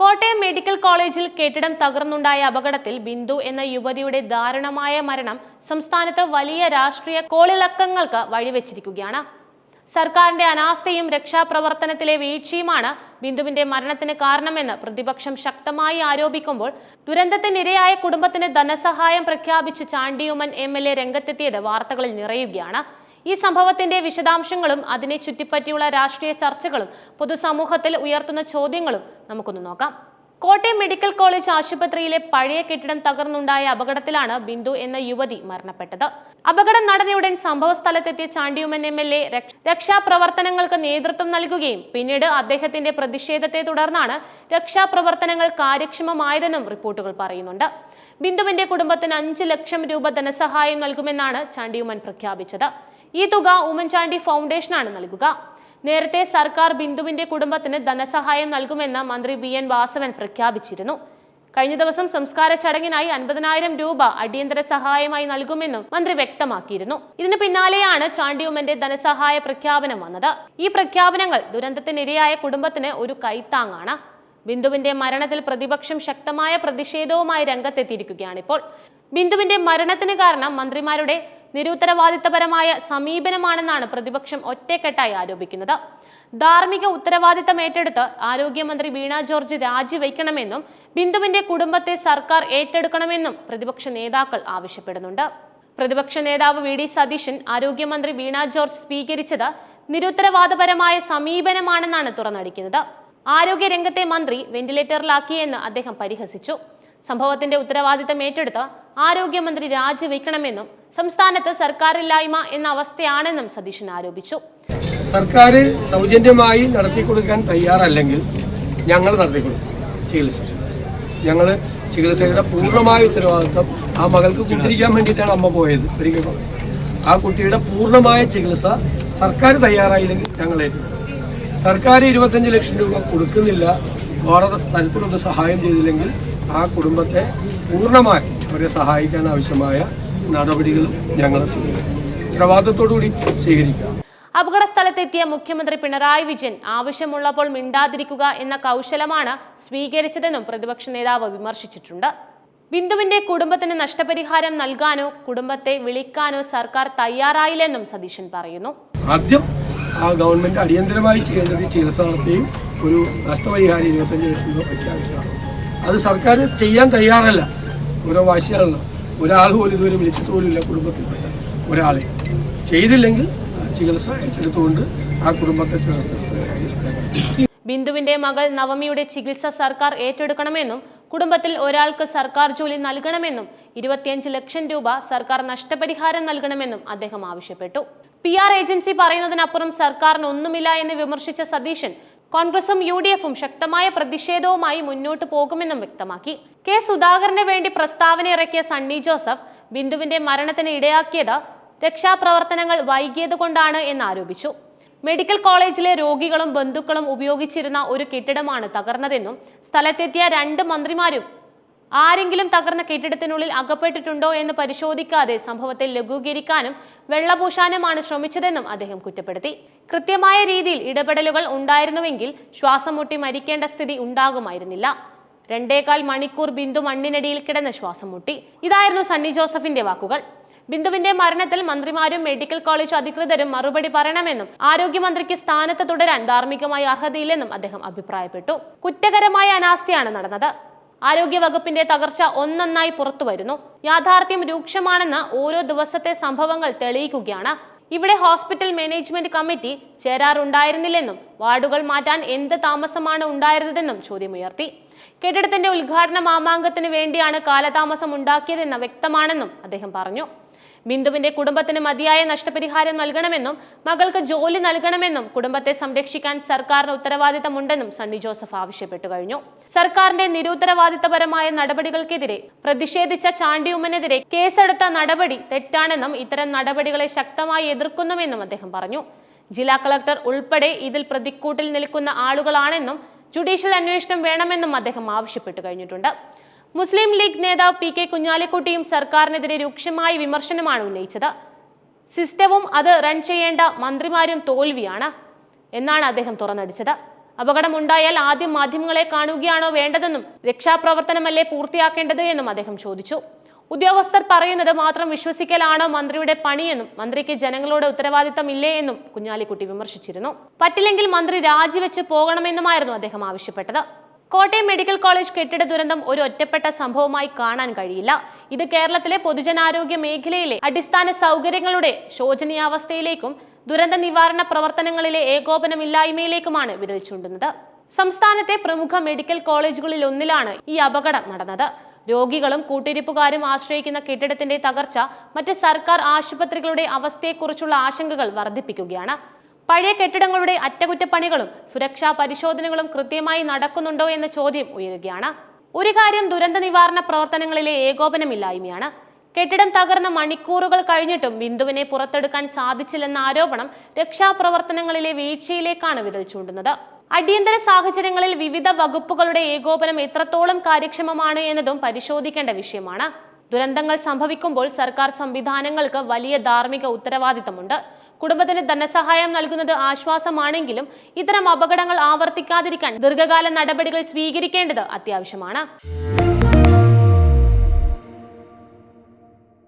Kottayam medical കോളേജിൽ കെട്ടിടം തകർന്നുണ്ടായ അപകടത്തിൽ ബിന്ദു എന്ന യുവതിയുടെ ദാരുണമായ മരണം സംസ്ഥാനത്ത് വലിയ രാഷ്ട്രീയ കോളിളക്കങ്ങൾക്ക് വഴിവെച്ചിരിക്കുകയാണ്. സർക്കാരിന്റെ അനാസ്ഥയും രക്ഷാപ്രവർത്തനത്തിലെ വീഴ്ചയുമാണ് ബിന്ദുവിന്റെ മരണത്തിന് കാരണമെന്ന് പ്രതിപക്ഷം ശക്തമായി ആരോപിക്കുമ്പോൾ ദുരന്തത്തിനിരയായ കുടുംബത്തിന് ധനസഹായം പ്രഖ്യാപിച്ച് ചാണ്ടിയുമൻ എം എൽ എ രംഗത്തെത്തിയത് വാർത്തകളിൽ നിറയുകയാണ്. ഈ സംഭവത്തിന്റെ വിശദാംശങ്ങളും അതിനെ ചുറ്റിപ്പറ്റിയുള്ള രാഷ്ട്രീയ ചർച്ചകളും പൊതുസമൂഹത്തിൽ ഉയർത്തുന്ന ചോദ്യങ്ങളും നമുക്കൊന്ന് നോക്കാം. കോട്ടയം മെഡിക്കൽ കോളേജ് ആശുപത്രിയിലെ പഴയ കെട്ടിടം തകർന്നുണ്ടായ അപകടത്തിലാണ് ബിന്ദു എന്ന യുവതി മരണപ്പെട്ടത്. അപകടം നടന്നയുടൻ സംഭവ സ്ഥലത്തെത്തിയ ചാണ്ടിയുമൻ എം എൽ എ രക്ഷാപ്രവർത്തനങ്ങൾക്ക് നേതൃത്വം നൽകുകയും പിന്നീട് അദ്ദേഹത്തിന്റെ പ്രതിഷേധത്തെ തുടർന്നാണ് രക്ഷാപ്രവർത്തനങ്ങൾ കാര്യക്ഷമമായതെന്നും റിപ്പോർട്ടുകൾ പറയുന്നുണ്ട്. ബിന്ദുവിന്റെ കുടുംബത്തിന് അഞ്ച് ലക്ഷം രൂപ ധനസഹായം നൽകുമെന്നാണ് ചാണ്ടിയുമൻ പ്രഖ്യാപിച്ചത്. ഈ തുക ഉമ്മൻചാണ്ടി ഫൗണ്ടേഷനാണ് നൽകുക. നേരത്തെ സർക്കാർ ബിന്ദുവിന്റെ കുടുംബത്തിന് ധനസഹായം നൽകുമെന്ന് മന്ത്രി ബി എൻ വാസവൻ പ്രഖ്യാപിച്ചിരുന്നു. കഴിഞ്ഞ ദിവസം സംസ്കാര ചടങ്ങിനായി അൻപതിനായിരം രൂപ അടിയന്തര സഹായമായി നൽകുമെന്നും മന്ത്രി വ്യക്തമാക്കിയിരുന്നു. ഇതിന് പിന്നാലെയാണ് ചാണ്ടിയുമ്മന്റെ ധനസഹായ പ്രഖ്യാപനം വന്നത്. ഈ പ്രഖ്യാപനങ്ങൾ ദുരന്തത്തിനിരയായ കുടുംബത്തിന് ഒരു കൈത്താങ്ങാണ്. ബിന്ദുവിന്റെ മരണത്തിൽ പ്രതിപക്ഷം ശക്തമായ പ്രതിഷേധവുമായി രംഗത്തെത്തിയിരിക്കുകയാണിപ്പോൾ. ബിന്ദുവിന്റെ മരണത്തിന് കാരണം മന്ത്രിമാരുടെ നിരുത്തരവാദിത്തപരമായ സമീപനമാണെന്നാണ് പ്രതിപക്ഷം ഒറ്റക്കെട്ടായി ആരോപിക്കുന്നത്. ധാർമ്മിക ഉത്തരവാദിത്തം ഏറ്റെടുത്ത് ആരോഗ്യമന്ത്രി വീണ ജോർജ് രാജിവെക്കണമെന്നും ബിന്ദുവിന്റെ കുടുംബത്തെ സർക്കാർ ഏറ്റെടുക്കണമെന്നും പ്രതിപക്ഷ നേതാക്കൾ ആവശ്യപ്പെടുന്നുണ്ട്. പ്രതിപക്ഷ നേതാവ് വി ഡി സതീശൻ ആരോഗ്യമന്ത്രി വീണ ജോർജ് സ്വീകരിച്ചത് നിരുത്തരവാദപരമായ സമീപനമാണെന്നാണ് തുറന്നടിക്കുന്നത്. ആരോഗ്യ രംഗത്തെ മന്ത്രി വെന്റിലേറ്ററിലാക്കിയെന്ന് അദ്ദേഹം പരിഹസിച്ചു. സംഭവത്തിന്റെ ഉത്തരവാദിത്തം ഏറ്റെടുത്ത് ആരോഗ്യമന്ത്രി രാജിവെക്കണമെന്നും സംസ്ഥാനത്ത് സർക്കാരില്ലായ്മ എന്ന അവസ്ഥയാണെന്നും സതീശൻ ആരോപിച്ചു. സർക്കാർ സൗജന്യമായി നടത്തി കൊടുക്കാൻ തയ്യാറല്ലെങ്കിൽ ഞങ്ങൾ നടത്തി കൊടുക്കും ചികിത്സ. ഞങ്ങൾ ചികിത്സയുടെ പൂർണമായ ഉത്തരവാദിത്വം ആ മകൾക്ക് കുട്ടിരിക്കാൻ വേണ്ടിയിട്ടാണ് അമ്മ പോയത്. ഒരിക്കൽ ആ കുട്ടിയുടെ പൂർണമായ ചികിത്സ സർക്കാർ തയ്യാറായില്ലെങ്കിൽ ഞങ്ങൾ ഏറ്റെടുക്കും. സർക്കാർ ഇരുപത്തഞ്ച് ലക്ഷം രൂപ കൊടുക്കുന്നില്ല. വളരെ തരത്തിലൊന്ന് സഹായം ചെയ്തില്ലെങ്കിൽ ആ കുടുംബത്തെ പൂർണമായി അവരെ സഹായിക്കാൻ ആവശ്യമായ നടപടികളും ഞങ്ങൾ സ്വീകരിക്കും. സ്വീകരിക്കുക. കൂടി സ്വീകരിക്കാം അപകട സ്ഥലത്തെത്തിയ മുഖ്യമന്ത്രി പിണറായി വിജയൻ ആവശ്യമുള്ളപ്പോൾ മിണ്ടാതിരിക്കുക എന്ന കൗശലമാണ് സ്വീകരിച്ചതെന്നും പ്രതിപക്ഷ നേതാവ് വിമർശിച്ചിട്ടുണ്ട്. ബിന്ദുവിന്റെ കുടുംബത്തിന് നഷ്ടപരിഹാരം നൽകാനോ കുടുംബത്തെ വിളിക്കാനോ സർക്കാർ തയ്യാറായില്ലെന്നും സതീശൻ പറയുന്നു. ആദ്യം ആ ഗവൺമെന്റ് അടിയന്തരമായി ചെയ്യേണ്ടത് ചികിത്സ നടത്തുകയും ഒരു നഷ്ടപരിഹാരം ഇരുപത്തഞ്ച് ലക്ഷം രൂപ പ്രഖ്യാപിച്ചതാണ് അത് സർക്കാർ ചെയ്യാൻ തയ്യാറല്ല. ഓരോ വാശിയാണല്ലോ. ഒരാൾ പോലും ഇതുവരെ വിളിച്ചിട്ട് പോലുമില്ല കുടുംബത്തിൽപ്പെട്ട ഒരാളെ ചെയ്തില്ലെങ്കിൽ ചികിത്സ ഏറ്റെടുത്തുകൊണ്ട് ആ കുടുംബത്തെ ചേർത്ത്. ബിന്ദുവിന്റെ മകൾ നവമിയുടെ ചികിത്സ സർക്കാർ ഏറ്റെടുക്കണമെന്നും കുടുംബത്തിൽ ഒരാൾക്ക് സർക്കാർ ജോലി നൽകണമെന്നും ഇരുപത്തിയഞ്ച് ലക്ഷം രൂപ സർക്കാർ നഷ്ടപരിഹാരം നൽകണമെന്നും അദ്ദേഹം ആവശ്യപ്പെട്ടു. പി ആർ ഏജൻസി പറയുന്നതിനപ്പുറം സർക്കാരിന് ഒന്നുമില്ല എന്ന് വിമർശിച്ച സതീശൻ കോൺഗ്രസും യു ഡി എഫും ശക്തമായ പ്രതിഷേധവുമായി മുന്നോട്ട് പോകുമെന്നും വ്യക്തമാക്കി. കെ സുധാകരന് വേണ്ടി പ്രസ്താവന ഇറക്കിയ സണ്ണി ജോസഫ് ബിന്ദുവിന്റെ മരണത്തിന് ഇടയാക്കിയത് രക്ഷാപ്രവർത്തനങ്ങൾ വൈകിയത് കൊണ്ടാണ് എന്ന് ആരോപിച്ചു. മെഡിക്കൽ കോളേജിലെ രോഗികളും ബന്ധുക്കളും ഉപയോഗിച്ചിരുന്ന ഒരു കെട്ടിടമാണ് തകർന്നതെന്നും സ്ഥലത്തെത്തിയ രണ്ട് മന്ത്രിമാരും ആരെങ്കിലും തകർന്ന കെട്ടിടത്തിനുള്ളിൽ അകപ്പെട്ടിട്ടുണ്ടോ എന്ന് പരിശോധിക്കാതെ സംഭവത്തെ ലഘൂകരിക്കാനും വെള്ളപൂശാനുമാണ് ശ്രമിച്ചതെന്നും അദ്ദേഹം കുറ്റപ്പെടുത്തി. കൃത്യമായ രീതിയിൽ ഇടപെടലുകൾ ഉണ്ടായിരുന്നുവെങ്കിൽ ശ്വാസം മുട്ടി മരിക്കേണ്ട സ്ഥിതി ഉണ്ടാകുമായിരുന്നില്ല. രണ്ടേകാൽ മണിക്കൂർ ബിന്ദു മണ്ണിനടിയിൽ കിടന്ന് ശ്വാസം മുട്ടി ഇതായിരുന്നു സണ്ണി ജോസഫിന്റെ വാക്കുകൾ. ബിന്ദുവിന്റെ മരണത്തിൽ മന്ത്രിമാരും മെഡിക്കൽ കോളേജ് അധികൃതരും മറുപടി പറയണമെന്നും ആരോഗ്യമന്ത്രിക്ക് സ്ഥാനത്ത് തുടരാൻ ധാർമ്മികമായി അർഹതയില്ലെന്നും അദ്ദേഹം അഭിപ്രായപ്പെട്ടു. കുറ്റകരമായ അനാസ്ഥയാണ് നടന്നത്. ആരോഗ്യ വകുപ്പിന്റെ തകർച്ച ഒന്നൊന്നായി പുറത്തു വരുന്നു യാഥാർത്ഥ്യം രൂക്ഷമാണെന്ന് ഓരോ ദിവസത്തെ സംഭവങ്ങൾ തെളിയിക്കുകയാണ്. ഇവിടെ ഹോസ്പിറ്റൽ മാനേജ്മെന്റ് കമ്മിറ്റി ചേരാറുണ്ടായിരുന്നില്ലെന്നും വാർഡുകൾ മാറ്റാൻ എന്ത് താമസമാണ് ഉണ്ടായിരുന്നതെന്നും ചോദ്യമുയർത്തി. കെട്ടിടത്തിന്റെ ഉദ്ഘാടന മാമാങ്കത്തിന് വേണ്ടിയാണ് കാലതാമസം ഉണ്ടാക്കിയതെന്ന് വ്യക്തമാണെന്നും അദ്ദേഹം പറഞ്ഞു. ബിന്ദുവിന്റെ കുടുംബത്തിന് മതിയായ നഷ്ടപരിഹാരം നൽകണമെന്നും മകൾക്ക് ജോലി നൽകണമെന്നും കുടുംബത്തെ സംരക്ഷിക്കാൻ സർക്കാരിന് ഉത്തരവാദിത്തമുണ്ടെന്നും സണ്ണി ജോസഫ് ആവശ്യപ്പെട്ടു കഴിഞ്ഞു. സർക്കാരിന്റെ നിരുത്തരവാദിത്തപരമായ നടപടികൾക്കെതിരെ പ്രതിഷേധിച്ച ചാണ്ടിയുമ്മനെതിരെ കേസെടുത്ത നടപടി തെറ്റാണെന്നും ഇത്തരം നടപടികളെ ശക്തമായി എതിർക്കുന്നുവെന്നും അദ്ദേഹം പറഞ്ഞു. ജില്ലാ കളക്ടർ ഉൾപ്പെടെ ഇതിൽ പ്രതിക്കൂട്ടിൽ നിൽക്കുന്ന ആളുകളാണെന്നും ജുഡീഷ്യൽ അന്വേഷണം വേണമെന്നും അദ്ദേഹം ആവശ്യപ്പെട്ടു കഴിഞ്ഞിട്ടുണ്ട്. മുസ്ലിം ലീഗ് നേതാവ് പി കെ കുഞ്ഞാലിക്കുട്ടിയും സർക്കാരിനെതിരെ രൂക്ഷമായ വിമർശനമാണ് ഉന്നയിച്ചത്. സിസ്റ്റവും അത് റൺ ചെയ്യേണ്ട മന്ത്രിമാരും തോൽവിയാണ് എന്നാണ് അദ്ദേഹം തുറന്നടിച്ചത്. അപകടമുണ്ടായാൽ ആദ്യം മാധ്യമങ്ങളെ കാണുകയാണോ വേണ്ടതെന്നും രക്ഷാപ്രവർത്തനമല്ലേ പൂർത്തിയാക്കേണ്ടത് എന്നും അദ്ദേഹം ചോദിച്ചു. ഉദ്യോഗസ്ഥർ പറയുന്നത് മാത്രം വിശ്വസിക്കലാണോ മന്ത്രിയുടെ പണിയെന്നും മന്ത്രിക്ക് ജനങ്ങളോട് ഉത്തരവാദിത്തമില്ലേ എന്നും കുഞ്ഞാലിക്കുട്ടി വിമർശിച്ചിരുന്നു. പറ്റില്ലെങ്കിൽ മന്ത്രി രാജിവെച്ച് പോകണമെന്നുമായിരുന്നു അദ്ദേഹം ആവശ്യപ്പെട്ടത്. കോട്ടയം മെഡിക്കൽ കോളേജ് കെട്ടിട ദുരന്തം ഒരു ഒറ്റപ്പെട്ട സംഭവമായി കാണാൻ കഴിയില്ല. ഇത് കേരളത്തിലെ പൊതുജനാരോഗ്യ മേഖലയിലെ അടിസ്ഥാന സൗകര്യങ്ങളുടെ ശോചനീയാവസ്ഥയിലേക്കും ദുരന്ത നിവാരണ പ്രവർത്തനങ്ങളിലെ ഏകോപനമില്ലായ്മയിലേക്കുമാണ് വിരൽ ചൂണ്ടുന്നത്. സംസ്ഥാനത്തെ പ്രമുഖ മെഡിക്കൽ കോളേജുകളിൽ ഒന്നിലാണ് ഈ അപകടം നടന്നത്. രോഗികളും കൂട്ടിരിപ്പുകാരും ആശ്രയിക്കുന്ന കെട്ടിടത്തിന്റെ തകർച്ച മറ്റ് സർക്കാർ ആശുപത്രികളുടെ അവസ്ഥയെക്കുറിച്ചുള്ള ആശങ്കകൾ വർദ്ധിപ്പിക്കുകയാണ്. പഴയ കെട്ടിടങ്ങളുടെ അറ്റകുറ്റപ്പണികളും സുരക്ഷാ പരിശോധനകളും കൃത്യമായി നടക്കുന്നുണ്ടോ എന്ന ചോദ്യം ഉയരുകയാണ്. ഒരു കാര്യം ദുരന്ത നിവാരണ പ്രവർത്തനങ്ങളിലെ ഏകോപനമില്ലായ്മയാണ്. കെട്ടിടം തകർന്ന മണിക്കൂറുകൾ കഴിഞ്ഞിട്ടും ബിന്ദുവിനെ പുറത്തെടുക്കാൻ സാധിച്ചില്ലെന്ന ആരോപണം രക്ഷാപ്രവർത്തനങ്ങളിലെ വീഴ്ചയിലേക്കാണ് വിരൽ ചൂണ്ടുന്നത്. അടിയന്തര സാഹചര്യങ്ങളിൽ വിവിധ വകുപ്പുകളുടെ ഏകോപനം എത്രത്തോളം കാര്യക്ഷമമാണ് എന്നതും പരിശോധിക്കേണ്ട വിഷയമാണ്. ദുരന്തങ്ങൾ സംഭവിക്കുമ്പോൾ സർക്കാർ സംവിധാനങ്ങൾക്ക് വലിയ ധാർമ്മിക ഉത്തരവാദിത്തമുണ്ട്. കുടുംബത്തിന് ധനസഹായം നൽകുന്നത് ആശ്വാസമാണെങ്കിലും ഇത്തരം അപകടങ്ങൾ ആവർത്തിക്കാതിരിക്കാൻ ദീർഘകാല നടപടികൾ സ്വീകരിക്കേണ്ടത് അത്യാവശ്യമാണ്.